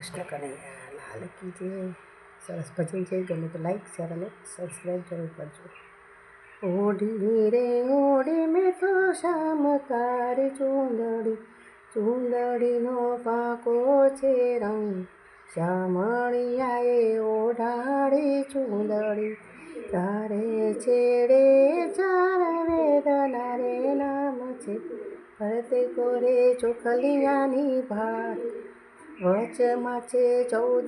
કૃષ્ણ કનૈયા લાલ કી જે સરસ ભજન છે, ગમે તો લાઈક શેર અને સબસ્ક્રાઈબ જરૂર કરજો. ઓઢી રે, ઓઢી મેં તો શામ તારી ચૂંદડી, ચૂંદડીનો પાકો છે રંગ. શ્યામળિયાએ ઓઢાડી ચૂંદડી, તારે છેડે ચાર વેદના રે નામ છે. ફરતે કોરે ચોખલિયાની ભાત વચમાં છે ચૌદ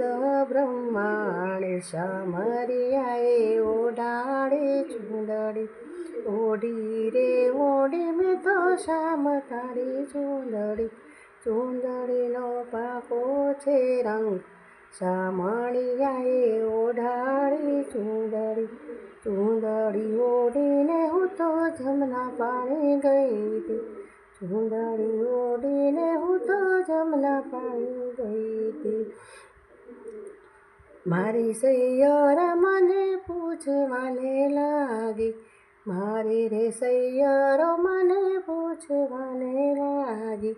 બ્રહ્માણે શામરિયાએ ઓઢાડે ચૂંદડી. ઓઢી રે ઓઢી મેં તો શામ તારી ચૂંદડી. ચૂંદડીનો પાકો છે રંગ શામળિયાએ ઓઢાડી ચૂંદડી. ચૂંદડી ઓઢીને હું તો જમના પાણી ગઈ હતી. ચૂંદડી ઓડીને હું તો જમના પાણી ગઈ હતી મારી સૈયર મને પૂછવાને લાગી. મારી રે સૈયર મને પૂછવાને લાગી.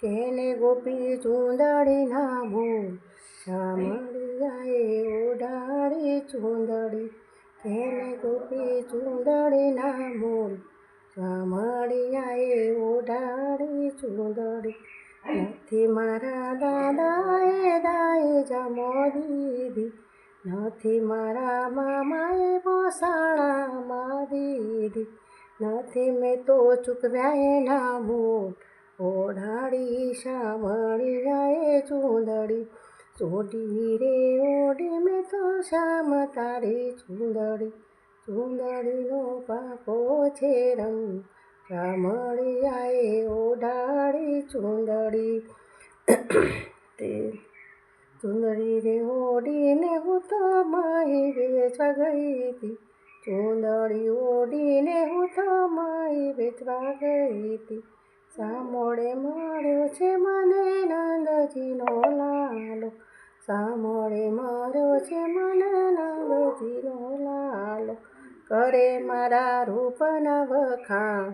કેને ગોપી ચૂંદડી નામું? શામળિયાએ ઓઢાડી ચૂંદડી. કેને ગોપી ચૂંદડી નામું? શામળિયાએ ઓઢાડી ચૂંદડી નથી મારા દાદાએ દાએ જમો દીધી નથી મારા મામાએ પોસાણામાં દીધી નથી મેં તો ચૂકવ્યા એના મૂળ ઓઢાડી શામળિયાએ ચૂંદડી ચોડી રે ઓઢી મેં તો શામ તારી ચૂંદડી ચૂંદડીનો પાકો છે રંગ શામળિયાએ ઓઢાડી ચૂંદડી. તે ચૂંદડી રે ઓઢીને હું તો માહી વેચવા ગઈ હતી. ચૂંદડી ઓઢીને હું તો માહી વેચવા ગઈ હતી. સામોડે માર્યો છે મને નંદજીનો લાલો. સામોડે માર્યો છે મને નંદજીનો લાલો. કરે મારા રૂપના વખાણ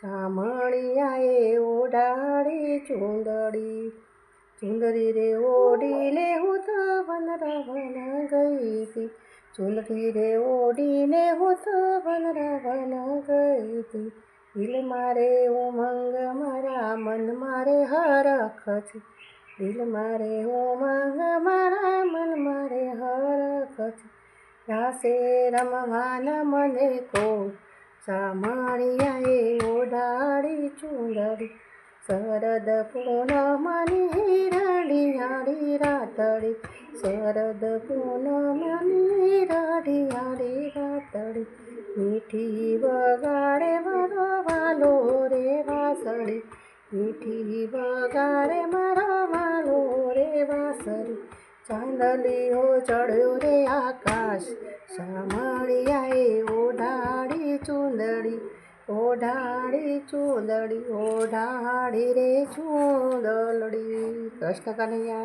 સામણિયાએ ઓઢાડી ચુંદડી. ચૂંદડી રે ઓઢીને હું તો વનરાવન ગઈ હતી. ચુંદડી રે ઓઢીને હું તો વનરાવન ગઈ હતી. દિલ મારે ઉમંગ, મારા મન મારે હરખ છે. દિલ મારે ઉમંગ, મારા મન મારે હરખ છે. રાસે રમવાના મને કો સામળિયાએ ઓઢાડી ચુંદડી. શરદ પૂનમની હિરડિયાળી રાતડી. શરદ પૂનમની રાઢિયાળી રાતડી. મીઠી વગાડે મારો વાલો રે વાસળી. મીઠી વગાડે મારો વાલો રે વાસળી. ચાંદલીઓ ચડ્યો રે આકાશ. સામળિયાએ ઓઢાડી ચૂંદડી ઓઢાડી ચૂંદડી ઓઢાડી રે ચૂંદડી. કૃષ્ણ કનૈયા.